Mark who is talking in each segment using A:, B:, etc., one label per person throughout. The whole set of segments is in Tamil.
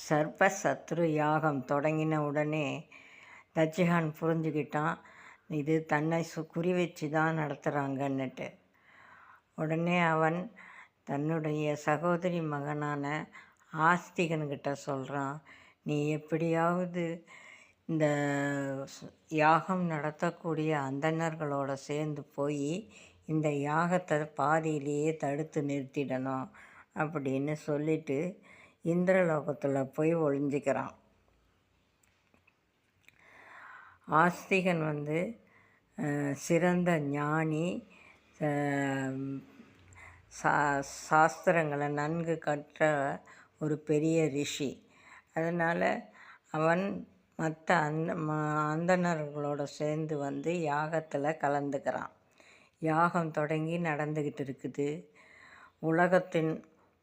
A: சர்பசத்ரு யாகம் தொடங்கின உடனே தச்சிகான் புரிஞ்சுக்கிட்டான் இது தன்னை சு குறி வச்சு தான் நடத்துகிறாங்கன்னுட்டு உடனே அவன் தன்னுடைய சகோதரி மகனான ஆஸ்திகன்கிட்ட சொல்கிறான் நீ எப்படியாவது இந்த யாகம் நடத்தக்கூடிய அந்தணர்களோட சேர்ந்து போய் இந்த யாகத்தை பாதியிலேயே தடுத்து நிறுத்திடணும் அப்படின்னு சொல்லிட்டு இந்திரலோகத்தில் போய் ஒளிஞ்சிக்கிறான். ஆஸ்திகன் வந்து சிறந்த ஞானி சா சாஸ்திரங்களை நன்கு கற்ற ஒரு பெரிய ரிஷி. அதனால் அவன் மற்ற அந்த ம அந்தணர்களோட சேர்ந்து வந்து யாகத்தில் கலந்துக்கிறான். யாகம் தொடங்கி நடந்துக்கிட்டு இருக்குது. உலகத்தின்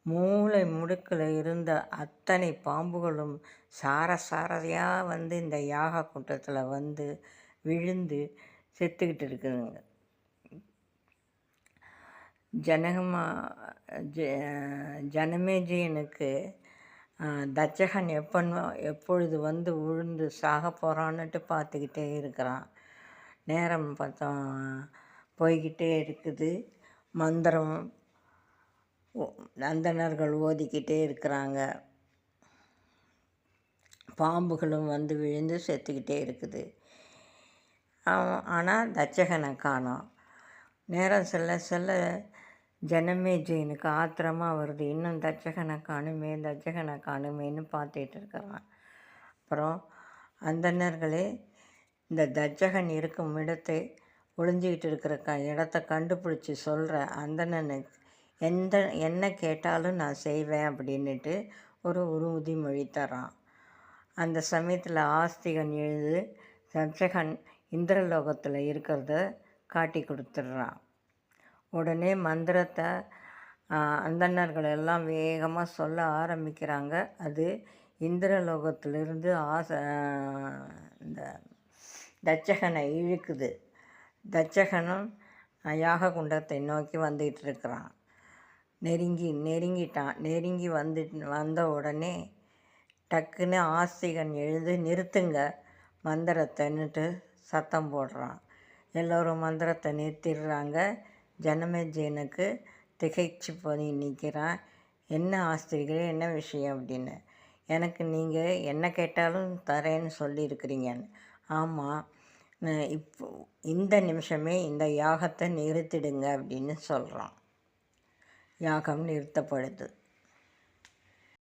A: மூளை முடுக்கில் இருந்த அத்தனை பாம்புகளும் சார சாரதையாக வந்து இந்த யாக கூட்டத்தில் வந்து விழுந்து செத்துக்கிட்டு இருக்குதுங்க. ஜனகமா ஜ ஜனமேஜியனுக்கு தச்சகன் எப்போ எப்பொழுது வந்து விழுந்து சாக போகிறான்னுட்டு பார்த்துக்கிட்டே இருக்கிறான். நேரம் பார்த்தோம் போய்கிட்டே இருக்குது. மந்திரம் நந்தனர்கள் அந்தணர்கள் ஓதிக்கிட்டே இருக்கிறாங்க. பாம்புகளும் வந்து விழுந்து செத்துக்கிட்டே இருக்குது. ஆனால் தச்சகனை காணோம். நேரம் செல்ல செல்ல ஜனமேஜயனுக்கு ஆத்திரமாக வருது. இன்னும் தச்சகனை காணுமே தச்சகனை காணுமேன்னு பார்த்துட்டு இருக்கிறான். அப்புறம் அந்தணர்களே இந்த தச்சகன் இருக்கும் இடத்தை ஒளிஞ்சிக்கிட்டு இருக்கிற க இடத்த கண்டுபிடிச்சி சொல்கிற அந்தணனுக்கு எந்த என்ன கேட்டாலும் நான் செய்வேன் அப்படின்னுட்டு ஒரு உறுதிமொழி தரான் அந்த சமயத்தில் ஆஸ்திகன் எழுது சம்சகன் இந்திரலோகத்தில் இருக்கிறத காட்டி கொடுத்துட்றான். உடனே மந்திரத்தை அந்தன்னர்கள் அந்தணர்கள் எல்லாம் வேகமாக சொல்ல ஆரம்பிக்கிறாங்க. அது இந்திரலோகத்திலிருந்து ஆச இந்த தச்சகனை இழுக்குது. தச்சகனும் யாககுண்டத்தை யாக குண்டத்தை நோக்கி வந்துகிட்டு இருக்கிறான். நெருங்கி நெருங்கிட்டான். நெருங்கி வந்து வந்த உடனே டக்குன்னு ஆஸ்திகன் எழுந்து நிறுத்துங்க. மந்திரத்தைன்னுட்டு சத்தம் போடுறான். எல்லோரும் மந்திரத்தை நிறுத்திடுறாங்க. ஜனமேஜயனுக்கு திகைச்சு போய் நிற்கிறான் என்ன ஆஸ்திரிகளே என்ன விஷயம் அப்படின்னு. எனக்கு நீங்கள் என்ன கேட்டாலும் தரேன்னு சொல்லியிருக்கிறீங்கன்னு. ஆமாம் இப்போ இந்த நிமிஷமே இந்த யாகத்தை நிறுத்திடுங்க அப்படின்னு சொல்கிறான் யாகம் நிறுத்தப்படுது.